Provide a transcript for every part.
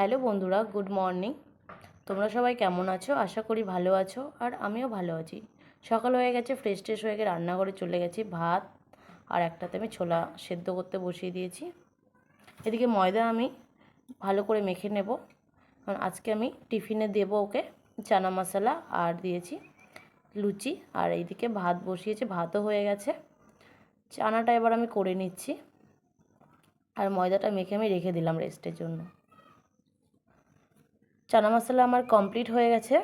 Hello বন্ধুরা, good morning. তোমরা সবাই কেমন আছো? আশা করি ভালো আছো, আর আমিও ভালো আছি। সকাল হয়ে গেছে ফ্রেশ ট্রেশ হয়ে গিয়ে রান্নাঘরে চলে গেছি, ভাত আর একটাতে আমি ছোলা সেদ্ধ করতে বসিয়ে দিয়েছি। এদিকে ময়দা আমি ভালো করে মেখে নেব। কারণ আজকে আমি টিফিনে দেবো ওকে চানা মশলা আর দিয়েছি লুচি। আর এইদিকে ভাত বসিয়েছি, ভাতও হয়ে গেছে। চানাটা এবার আমি করে নিচ্ছি। আর ময়দাটা মেখে আমি রেখে দিলাম রেস্টের জন্য। চানা মশলা আমার কমপ্লিট হয়ে গেছে।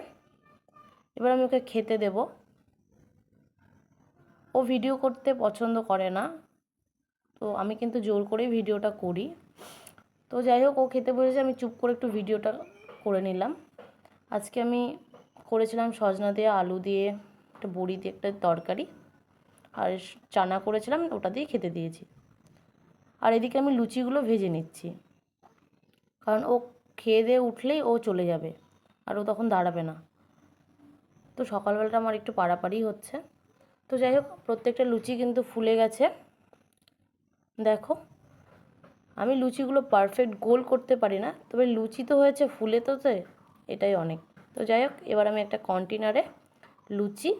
এবার আমি ওকে খেতে দেব। ও ভিডিও করতে পছন্দ করে না, তো আমি কিন্তু জোর করেই ভিডিওটা করি। তো যাই হোক, ও খেতে বসেছে, আমি চুপ করে একটু ভিডিওটা করে নিলাম। আজকে আমি করেছিলাম সজনা দিয়ে আলু দিয়ে, একটা বড়ি দিয়ে, একটা তরকারি। আর চানা করেছিলাম, ওটা দিয়ে খেতে দিয়েছি। আর এদিকে আমি লুচিগুলো ভেজে নিচ্ছি। কারণ ও খেয়ে দিয়ে উঠলেই ও চলে যাবে আর ও তখন দাঁড়াবে না। তো সকালবেলাটা আমার একটু পাড়াপাড়ি হচ্ছে। তো যাই হোক, প্রত্যেকটা লুচি কিন্তু ফুলে গেছে। দেখো, আমি লুচিগুলো পারফেক্ট গোল করতে পারি না, তবে লুচি তো হয়েছে ফুলে তো এটাই অনেক। তো যাই হোক, এবার আমি একটা কন্টেনারে লুচি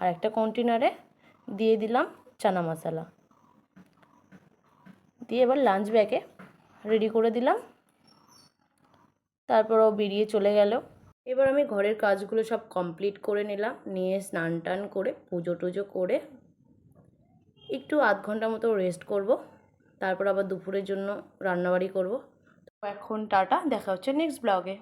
আর একটা কন্টেনারে দিয়ে দিলাম চানা মশলা। দিয়ে এবার লাঞ্চ ব্যাগে রেডি করে দিলাম। তারপর ও বেরিয়ে চলে গেল। এবার আমি ঘরের কাজগুলো সব কমপ্লিট করে নিলাম। নিয়ে স্নান টান করে, পুজো টুজো করে একটু আধ ঘণ্টা মতো রেস্ট করব। তারপর আবার দুপুরের জন্য রান্নাবাড়ি করব। তো এখন টাটা, দেখা হচ্ছে নেক্সট ব্লগে